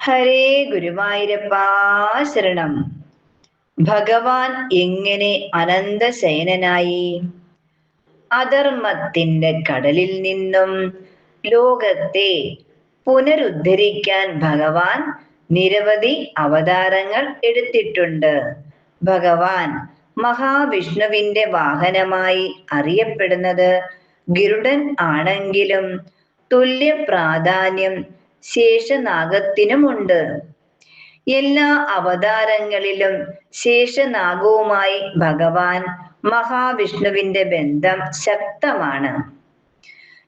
ഹരേ ഗുരുവായൂരപ്പ ശരണം. ഭഗവാൻ എങ്ങനെ അനന്തശയനായി അധർമ്മത്തിന്റെ കടലിൽ നിന്നും ലോകത്തെ പുനരുദ്ധരിക്കാൻ ഭഗവാൻ നിരവധി അവതാരങ്ങൾ എടുത്തിട്ടുണ്ട്. ഭഗവാൻ മഹാവിഷ്ണുവിന്റെ വാഹനമായി അറിയപ്പെടുന്നത് ഗരുഡൻ ആണെങ്കിലും തുല്യ പ്രാധാന്യം ശേഷനാഗത്തിനുമുണ്ട്. എല്ലാ അവതാരങ്ങളിലും ശേഷനാഗവുമായി ഭഗവാൻ മഹാവിഷ്ണുവിന്റെ ബന്ധം ശക്തമാണ്.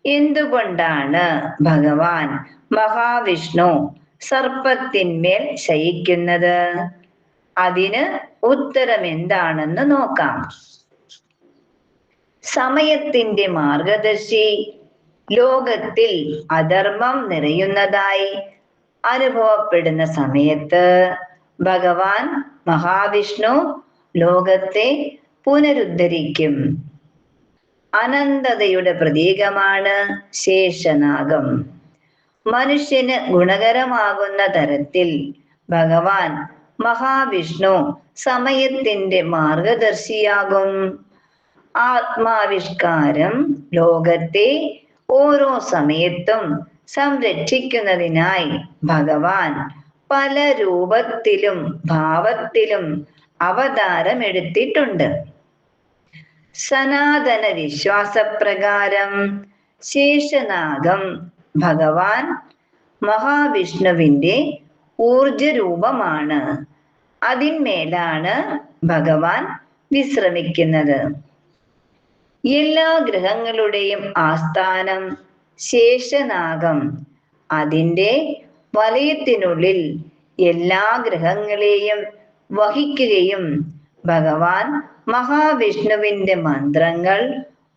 എന്തുകൊണ്ടാണ് ഭഗവാൻ മഹാവിഷ്ണു സർപ്പത്തിന്മേൽ ശയിക്കുന്നത്? അതിന് ഉത്തരം എന്താണെന്ന് നോക്കാം. സമയത്തിന്റെ മാർഗദർശി ലോകത്തിൽ അധർമ്മം നിറയുന്നതായി അനുഭവപ്പെടുന്ന സമയത്ത് ഭഗവാൻ മഹാവിഷ്ണു ലോകത്തെ പുനരുദ്ധരിക്കും. അനന്തതയുടെ പ്രതീകമാണ് ശേഷനാഗം. മനുഷ്യന് ഗുണകരമാകുന്ന തരത്തിൽ ഭഗവാൻ മഹാവിഷ്ണു സമയത്തിന്റെ മാർഗദർശിയാകും. ആത്മാവിഷ്കാരം ലോകത്തെ ഓരോ സമയത്തും സംരക്ഷിക്കുന്നതിനായി ഭഗവാൻ പല രൂപത്തിലും ഭാവത്തിലും അവതാരമെടുത്തിട്ടുണ്ട്. സനാതന വിശ്വാസപ്രകാരം ശേഷനാഗം ഭഗവാൻ മഹാവിഷ്ണുവിന്റെ ഊർജ രൂപമാണ് അതിന്മേലാണ് ഭഗവാൻ വിശ്രമിക്കുന്നത്. എല്ലാ ഗ്രഹങ്ങളുടെയും ആസ്ഥാനം ശേഷനാഗം. അതിന്റെ വലയത്തിനുള്ളിൽ എല്ലാ ഗ്രഹങ്ങളെയും വഹിക്കുകയും ഭഗവാൻ മഹാവിഷ്ണുവിന്റെ മന്ത്രങ്ങൾ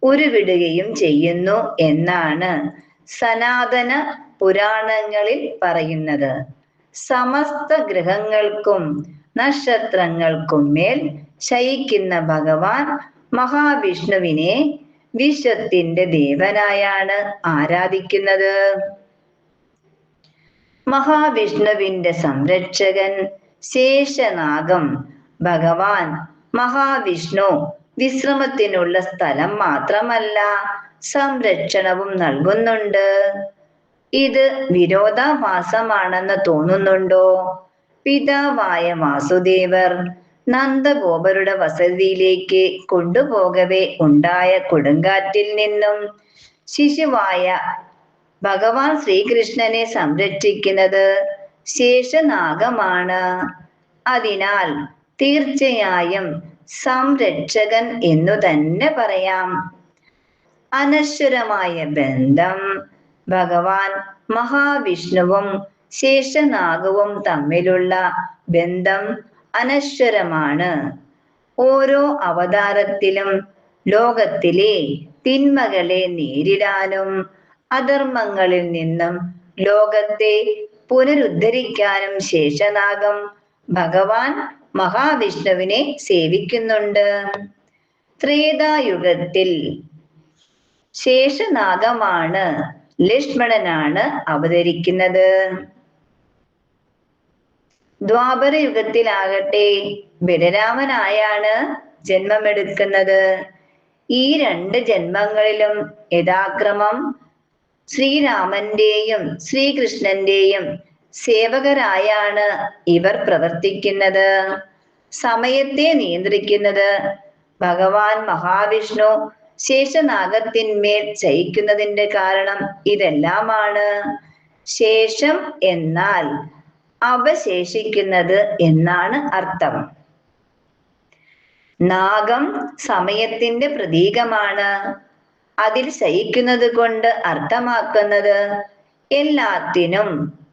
ഉരുവിടുകയും ചെയ്യുന്നു എന്നാണ് സനാതന പുരാണങ്ങളിൽ പറയുന്നത്. സമസ്ത ഗ്രഹങ്ങൾക്കും നക്ഷത്രങ്ങൾക്കും മേൽ ശയിക്കുന്ന ഭഗവാൻ മഹാവിഷ്ണുവിനെ വിശ്വത്തിന്റെ ദേവനായാണ് ആരാധിക്കുന്നത്. മഹാവിഷ്ണുവിന്റെ സംരക്ഷകൻ ശേഷനാഗം ഭഗവാൻ മഹാവിഷ്ണു വിശ്രമത്തിനുള്ള സ്ഥലം മാത്രമല്ല സംരക്ഷണവും നൽകുന്നുണ്ട്. ഇത് വിരോധാഭാസമാണെന്ന് തോന്നുന്നുണ്ടോ? പിതാവായ വാസുദേവർ നന്ദഗോപരുടെ വസതിയിലേക്ക് കൊണ്ടുപോകവേ ഉണ്ടായ കൊടുങ്കാറ്റിൽ നിന്നും. ശിശുവായ ഭഗവാൻ ശ്രീകൃഷ്ണനെ സംരക്ഷിക്കുന്നത് ശേഷനാഗമാണ്. അതിനാൽ തീർച്ചയായും സംരക്ഷകൻ എന്നു തന്നെ പറയാം. അനശ്വരമായ ബന്ധം ഭഗവാൻ മഹാവിഷ്ണുവും ശേഷനാഗവും തമ്മിലുള്ള ബന്ധം അനശ്വരമാണ്. ഓരോ അവതാരത്തിലും ലോകത്തിലെ തിന്മകളെ നേരിടാനും അധർമ്മങ്ങളിൽ നിന്നും ലോകത്തെ പുനരുദ്ധരിക്കാനും ശേഷനാഗം ഭഗവാൻ മഹാവിഷ്ണുവിനെ സേവിക്കുന്നുണ്ട്. ത്രേതായുഗത്തിൽ ശേഷനാഗമാണ് ലക്ഷ്മണനാണ് അവതരിക്കുന്നത്. ദ്വാപര യുഗത്തിലാകട്ടെ ബലരാമനായാണ് ജന്മമെടുക്കുന്നത്. ഈ രണ്ട് ജന്മങ്ങളിലും യഥാക്രമം ശ്രീരാമന്റെയും ശ്രീകൃഷ്ണന്റെയും സേവകരായാണ് ഇവർ പ്രവർത്തിക്കുന്നത്. സമയത്തെ നിയന്ത്രിക്കുന്നത് ഭഗവാൻ മഹാവിഷ്ണു ശേഷനാഗത്തിന്മേൽ ചയിക്കുന്നതിന്റെ കാരണം ഇതെല്ലാമാണ്. ശേഷം എന്നാൽ അവശേഷിക്കുന്നത് എന്നാണ് അർത്ഥം. നാഗം സമയത്തിന്റെ പ്രതീകമാണ്. അതിൽ ശയിക്കുന്നത് കൊണ്ട് അർത്ഥമാക്കുന്നത് എല്ലാത്തിനും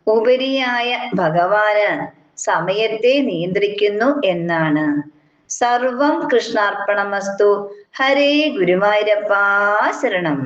ഉപരിയായ ഭഗവാന് സമയത്തെ നിയന്ത്രിക്കുന്നു എന്നാണ്. സർവം കൃഷ്ണാർപ്പണമസ്തു. ഹരേ ഗുരുവായൂരപ്പാ ശരണം.